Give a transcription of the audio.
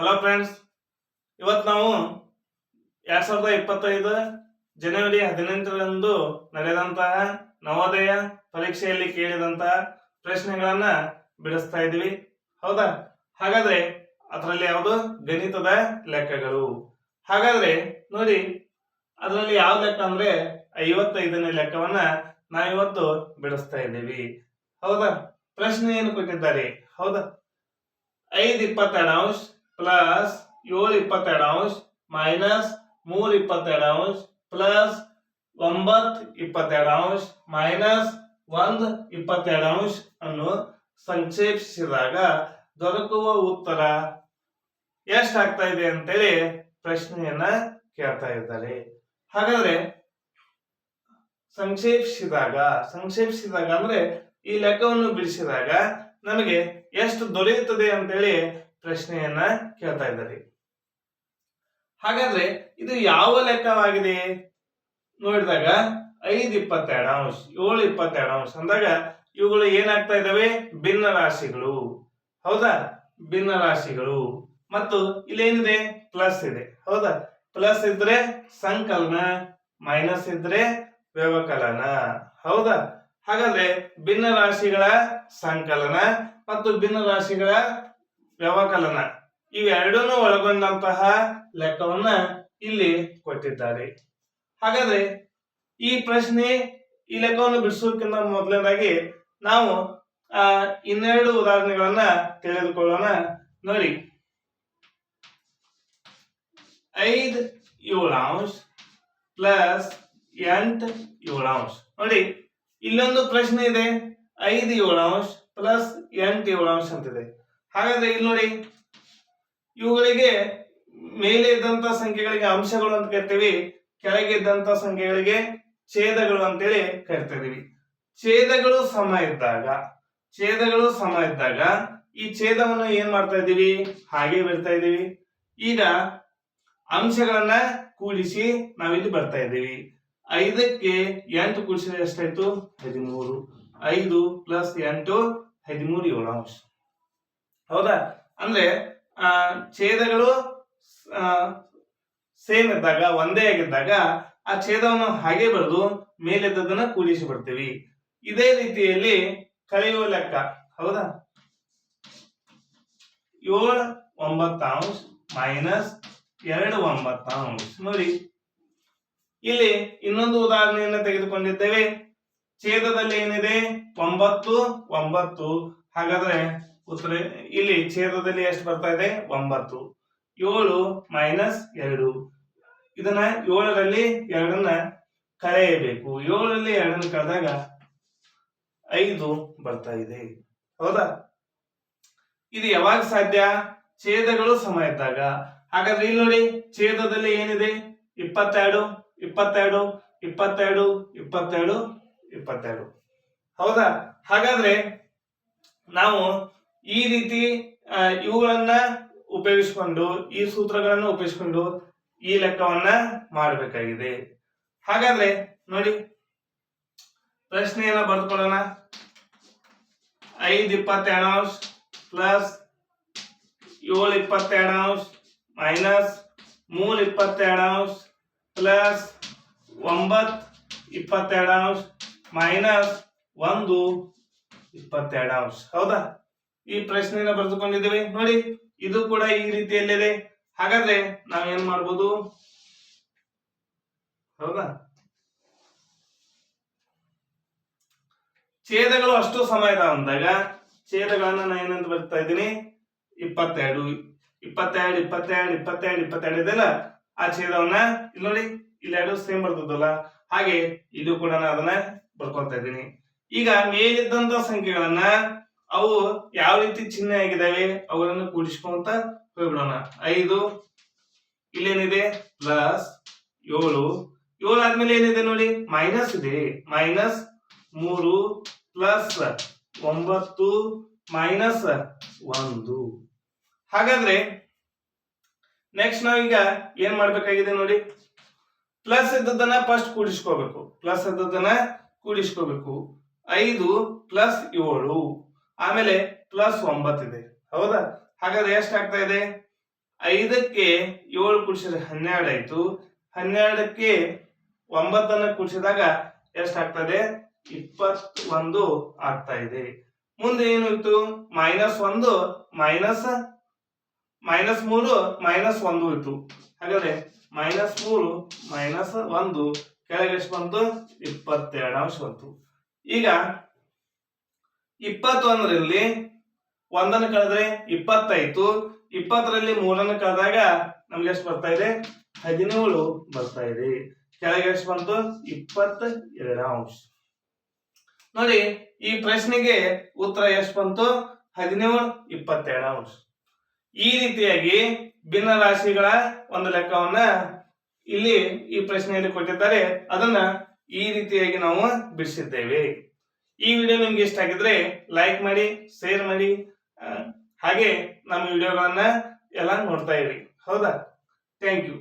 Hello friends ಇವತ್ತು ನಾವು ಎರಡ್ ಸಾವಿರದ ಇಪ್ಪತ್ತೈದು ಜನವರಿ ಹದಿನೆಂಟರಂದು ನಡೆದಂತಹ ನವೋದಯ ಪರೀಕ್ಷೆಯಲ್ಲಿ ಕೇಳಿದಂತಹ ಪ್ರಶ್ನೆಗಳನ್ನ ಬಿಡಿಸ್ತಾ ಇದ್ದೀವಿ. ಹೌದಾ? ಹಾಗಾದ್ರೆ ಅದರಲ್ಲಿ ಯಾವುದು? ಗಣಿತದ ಲೆಕ್ಕಗಳು. ಹಾಗಾದ್ರೆ ನೋಡಿ, ಅದರಲ್ಲಿ ಯಾವ ಲೆಕ್ಕ ಅಂದ್ರೆ ಐವತ್ತೈದನೇ ಲೆಕ್ಕವನ್ನ ನಾವಿವತ್ತು ಬಿಡಿಸ್ತಾ ಇದ್ದೀವಿ. ಹೌದಾ? ಪ್ರಶ್ನೆ ಏನು ಕೊಟ್ಟಿದ್ದಾರೆ? ಹೌದಾ? ಐದು ಇಪ್ಪತ್ತೆರಡು ಅಂಶ. ಪ್ಲಸ್ ಏಳು ಇಪ್ಪತ್ತೆರಡು ಅಂಶ ಮೈನಸ್ ಮೂರ್ ಇಪ್ಪತ್ತೆರಡು ಅಂಶ ಪ್ಲಸ್ ಒಂಬತ್ ಇಪ್ಪತ್ತೆರಡು ಅಂಶ ಮೈನಸ್ ಒಂದ್ ಇಪ್ಪತ್ತೆರಡು ಅಂಶ ಅನ್ನು ಸಂಕ್ಷೇಪಿಸಿದಾಗ ದೊರಕುವ ಉತ್ತರ ಎಷ್ಟಾಗ್ತಾ ಇದೆ ಅಂತೇಳಿ ಪ್ರಶ್ನೆಯನ್ನ ಕೇಳ್ತಾ ಇದ್ದಾರೆ. ಹಾಗಾದ್ರೆ ಸಂಕ್ಷೇಪಿಸಿದಾಗ ಸಂಕ್ಷೇಪಿಸಿದಾಗ ಅಂದ್ರೆ ಈ ಲೆಕ್ಕವನ್ನು ಬಿಡಿಸಿದಾಗ ನಮಗೆ ಎಷ್ಟು ದೊರೆಯುತ್ತದೆ ಅಂತೇಳಿ ಪ್ರಶ್ನೆಯನ್ನ ಕೇಳ್ತಾ ಇದ್ದಾರೆ. ಹಾಗಾದ್ರೆ ಇದು ಯಾವ ಲೆಕ್ಕವಾಗಿದೆ? ನೋಡಿದಾಗ ಐದು ಇಪ್ಪತ್ತೆರಡು ಅಂಶ, ಏಳು ಇಪ್ಪತ್ತೆರಡು ಅಂಶ ಅಂದಾಗ ಇವುಗಳು ಏನಾಗ್ತಾ ಇದಾವೆ ಭಿನ್ನ ರಾಶಿಗಳು. ಹೌದಾ? ಭಿನ್ನ ರಾಶಿಗಳು. ಮತ್ತು ಇಲ್ಲೇನಿದೆ ಪ್ಲಸ್ ಇದೆ. ಹೌದಾ? ಪ್ಲಸ್ ಇದ್ರೆ ಸಂಕಲನ, ಮೈನಸ್ ಇದ್ರೆ ವ್ಯವಕಲನ. ಹೌದಾ? ಹಾಗಾದ್ರೆ ಭಿನ್ನ ರಾಶಿಗಳ ಸಂಕಲನ ಮತ್ತು ಭಿನ್ನ ರಾಶಿಗಳ ವ್ಯವಕಲನ. ಇವೆರಡನ್ನೂ ಒಳಗೊಂಡಂತಹ ಲೆಕ್ಕವನ್ನ ಇಲ್ಲಿ ಕೊಟ್ಟಿದ್ದಾರೆ. ಹಾಗಾದ್ರೆ ಈ ಪ್ರಶ್ನೆ ಈ ಲೆಕ್ಕವನ್ನು ಬಿಡಿಸೋಕ್ಕಿಂತ ಮೊದಲನೇದಾಗಿ ನಾವು, ಆ, ಇನ್ನೆರಡು ಉದಾಹರಣೆಗಳನ್ನ ತಿಳಿದುಕೊಳ್ಳೋಣ ನೋಡಿ. ಐದ್ ಏಳಾಂಶ ಪ್ಲಸ್ ಎಂಟ್ ಏಳಾಂಶ ನೋಡಿ, ಇಲ್ಲೊಂದು ಪ್ರಶ್ನೆ ಇದೆ. ಐದು ಏಳಾಂಶ ಪ್ಲಸ್ ಎಂಟ್ ಏಳಾಂಶ ಅಂತಿದೆ. ಹಾಗಾದ್ರೆ ಇಲ್ಲಿ ನೋಡಿ, ಇವುಗಳಿಗೆ ಮೇಲೆ ಇದ್ದಂತ ಸಂಖ್ಯೆಗಳಿಗೆ ಅಂಶಗಳು ಅಂತ ಕರಿತೀವಿ, ಕೆಳಗೆ ಇದ್ದಂತ ಸಂಖ್ಯೆಗಳಿಗೆ ಛೇದಗಳು ಅಂತೇಳಿ ಕರಿತಾ ಛೇದಗಳು ಸಮ ಇದ್ದಾಗ, ಛೇದಗಳು ಸಮ ಇದ್ದಾಗ ಈ ಛೇದವನ್ನು ಏನ್ ಮಾಡ್ತಾ ಇದ್ದೀವಿ? ಹಾಗೆ ಬಿಡ್ತಾ ಇದ್ದೀವಿ. ಈಗ ಅಂಶಗಳನ್ನ ಕೂಡಿಸಿ ನಾವಿಲ್ಲಿ ಬರ್ತಾ ಇದ್ದೀವಿ. ಐದಕ್ಕೆ ಎಂಟು ಕೂಡಿಸಿದ್ರೆ ಎಷ್ಟಾಯ್ತು? ಹದಿಮೂರು. ಐದು ಪ್ಲಸ್ ಎಂಟು, ಹದಿಮೂರು ಏಳು ಅಂಶ. ಹೌದಾ? ಅಂದ್ರೆ ಛೇದಗಳು ಸೇಮ್ ಇದ್ದಾಗ, ಒಂದೇ ಆಗಿದ್ದಾಗ, ಆ ಛೇದವನ್ನು ಹಾಗೆ ಬರೆದು ಮೇಲಿದ್ದದನ್ನ ಕೂಡಿಸಿ ಬಿಡ್ತೀವಿ ಇದೇ ರೀತಿಯಲ್ಲಿ ಕಳೆಯುವ ಲೆಕ್ಕ. ಹೌದಾ? ಏಳು ಒಂಬತ್ತಾಂಶ ಮೈನಸ್ ಎರಡು ಒಂಬತ್ತಾಂಶ ನೋಡಿ. ಇಲ್ಲಿ ಇನ್ನೊಂದು ಉದಾಹರಣೆಯನ್ನು ತೆಗೆದುಕೊಂಡಿದ್ದೇವೆ. ಛೇದದಲ್ಲಿ ಏನಿದೆ? ಒಂಬತ್ತು ಒಂಬತ್ತು. ಹಾಗಾದ್ರೆ ಉತ್ತರ ಇಲ್ಲಿ ಛೇದದಲ್ಲಿ ಎಷ್ಟು ಬರ್ತಾ ಇದೆ? ಒಂಬತ್ತು. ಏಳು ಮೈನಸ್ ಎರಡು. ಇದನ್ನ ಏಳರಲ್ಲಿ ಎರಡನ್ನ ಕಳೆಯಬೇಕು ಏಳರಲ್ಲಿ ಎರಡನ್ನ ಕಳೆದಾಗ ಐದು ಬರ್ತಾ ಇದೆ. ಹೌದಾ? ಇದು ಯಾವಾಗ ಸಾಧ್ಯ? ಛೇದಗಳು ಸಮ ಇದ್ದಾಗ. ಹಾಗಾದ್ರೆ ಇಲ್ಲಿ ನೋಡಿ, ಛೇದದಲ್ಲಿ ಏನಿದೆ? ಇಪ್ಪತ್ತೆರಡು ಇಪ್ಪತ್ತೆರಡು ಇಪ್ಪತ್ತೆರಡು ಇಪ್ಪತ್ತೆರಡು ಇಪ್ಪತ್ತೆರಡು. ಹೌದಾ? ಹಾಗಾದ್ರೆ ನಾವು ಈ ರೀತಿ ಇವುಗಳನ್ನ ಉಪಯೋಗಿಸಿಕೊಂಡು, ಈ ಸೂತ್ರಗಳನ್ನು ಉಪಯೋಗಿಸಿಕೊಂಡು ಈ ಲೆಕ್ಕವನ್ನ ಮಾಡಬೇಕಾಗಿದೆ. ಹಾಗಾದ್ರೆ ನೋಡಿ, ಪ್ರಶ್ನೆಯನ್ನ ಬರೆದುಕೊಳ್ಳೋಣ. ಐದು ಇಪ್ಪತ್ತೆರಡು ಅಂಶ ಪ್ಲಸ್ ಏಳು ಇಪ್ಪತ್ತೆರಡು ಅಂಶ ಮೈನಸ್ ಮೂರು ಇಪ್ಪತ್ತೆರಡು ಅಂಶ ಪ್ಲಸ್ ಒಂಬತ್ತು ಇಪ್ಪತ್ತೆರಡು ಅಂಶ ಮೈನಸ್ ಒಂದು ಇಪ್ಪತ್ತೆರಡು ಅಂಶ ಹೌದಾ? ಈ ಪ್ರಶ್ನೆಯನ್ನ ಬರೆದುಕೊಂಡಿದ್ದೇವೆ. ನೋಡಿ, ಇದು ಕೂಡ ಈ ರೀತಿಯಲ್ಲಿದೆ. ಹಾಗಾದ್ರೆ ನಾವೇನ್ ಮಾಡ್ಬೋದು? ಹೌದಾ? ಛೇದಗಳು ಅಷ್ಟು ಸಮಯ ಅಂದಾಗ ಛೇದಗಳನ್ನ ನಾನು ಏನಂತ ಬರ್ತಾ ಇದ್ದೀನಿ? ಇಪ್ಪತ್ತೆರಡು ಇಪ್ಪತ್ತೆರಡು ಇಪ್ಪತ್ತೆರಡು ಇಪ್ಪತ್ತೆರಡು ಇಪ್ಪತ್ತೆರಡು ಇದೆಲ್ಲ ಆ ಛೇದವನ್ನ ಇಲ್ಲಿ ನೋಡಿ, ಇಲ್ಲಿ ಎರಡು ಸೇಮ್ ಬರ್ತದಲ್ಲ. ಹಾಗೆ ಇದು ಕೂಡ ನಾನು ಅದನ್ನ ಬರ್ಕೊತಾ ಇದ್ದೀನಿ. ಈಗ ಮೇಲಿದ್ದಂತ ಸಂಖ್ಯೆಗಳನ್ನ ಅವು ಯಾವ ರೀತಿ ಚಿಹ್ನೆ ಆಗಿದಾವೆ ಅವುಗಳನ್ನು ಕೂಡಿಸ್ಕೊಂತ ಹೋಗ್ಬಿಡೋಣ. ಐದು, ಇಲ್ಲೇನಿದೆ? ಪ್ಲಸ್ ಏಳು. ಏಳು ಆದ್ಮೇಲೆ ಏನಿದೆ ನೋಡಿ? ಮೈನಸ್ ಇದೆ. ಮೈನಸ್ ಮೂರು ಪ್ಲಸ್ ಒಂಬತ್ತು ಮೈನಸ್ ಒಂದು. ಹಾಗಾದ್ರೆ ನೆಕ್ಸ್ಟ್ ನಾವೀಗ ಏನ್ ಮಾಡ್ಬೇಕಾಗಿದೆ ನೋಡಿ? ಪ್ಲಸ್ ಇದ್ದದನ್ನ ಫಸ್ಟ್ ಕೂಡಿಸ್ಕೋಬೇಕು. ಪ್ಲಸ್ ಇದ್ದದನ್ನ ಕೂಡಿಸ್ಕೋಬೇಕು. ಐದು ಪ್ಲಸ್ ಏಳು. ಆಮೇಲೆ ಪ್ಲಸ್ ಒಂಬತ್ತಿದೆ ಹೌದಾ? ಹಾಗಾದ್ರೆ ಎಷ್ಟಾಗ್ತಾ ಇದೆ? ಐದಕ್ಕೆ ಏಳು ಕೂಡಿಸಿದ್ರೆ ಹನ್ನೆರಡು ಆಯ್ತು. ಹನ್ನೆರಡಕ್ಕೆ ಒಂಬತ್ತನ್ನ ಕೂಡಿಸಿದಾಗ ಎಷ್ಟಾಗ್ತದೆ ಇಪ್ಪತ್ತೊಂದು ಆಗ್ತಾ ಇದೆ. ಮುಂದೆ ಏನು ಇತ್ತು ಮೈನಸ್ ಒಂದು ಮೈನಸ್ ಮೈನಸ್ ಮೂರು ಮೈನಸ್ ಒಂದು ಇತ್ತು. ಹಾಗಾದ್ರೆ ಮೈನಸ್ ಮೂರು ಮೈನಸ್ ಒಂದು, ಕೆಳಗೆ ಎಷ್ಟು ಬಂತು? ಇಪ್ಪತ್ತೆರಡು ಅಂಶ ಬಂತು. ಈಗ ಇಪ್ಪತ್ತೊಂದರಲ್ಲಿ ಒಂದನ್ನು ಕಳೆದ್ರೆ ಇಪ್ಪತ್ತಾಯ್ತು ಇಪ್ಪತ್ತರಲ್ಲಿ ಮೂರನ್ನು ಕಳೆದಾಗ ನಮ್ಗೆ ಎಷ್ಟು ಬರ್ತಾ ಇದೆ? ಹದಿನೇಳು ಬರ್ತಾ ಇದೆ. ಕೆಳಗೆ ಎಷ್ಟು ಬಂತು? ಇಪ್ಪತ್ತ ಎರಡು ಅಂಶ. ನೋಡಿ, ಈ ಪ್ರಶ್ನೆಗೆ ಉತ್ತರ ಎಷ್ಟು ಬಂತು? ಹದಿನೇಳು, ಇಪ್ಪತ್ತೆರಡ ಅಂಶ. ಈ ರೀತಿಯಾಗಿ ಭಿನ್ನ ರಾಶಿಗಳ ಒಂದು ಲೆಕ್ಕವನ್ನ ಇಲ್ಲಿ ಈ ಪ್ರಶ್ನೆಯಲ್ಲಿ ಕೊಟ್ಟಿದ್ದಾರೆ. ಅದನ್ನ ಈ ರೀತಿಯಾಗಿ ನಾವು ಬಿಡಿಸಿದ್ದೇವೆ. ಈ ವಿಡಿಯೋ ನಿಮ್ಗೆ ಇಷ್ಟ ಆಗಿದ್ರೆ ಲೈಕ್ ಮಾಡಿ ಶೇರ್ ಮಾಡಿ ಹಾಗೆ ನಮ್ಮ ವಿಡಿಯೋಗಳನ್ನ ಎಲ್ಲ ನೋಡ್ತಾ ಇರಿ. ಹೌದಾ? Thank you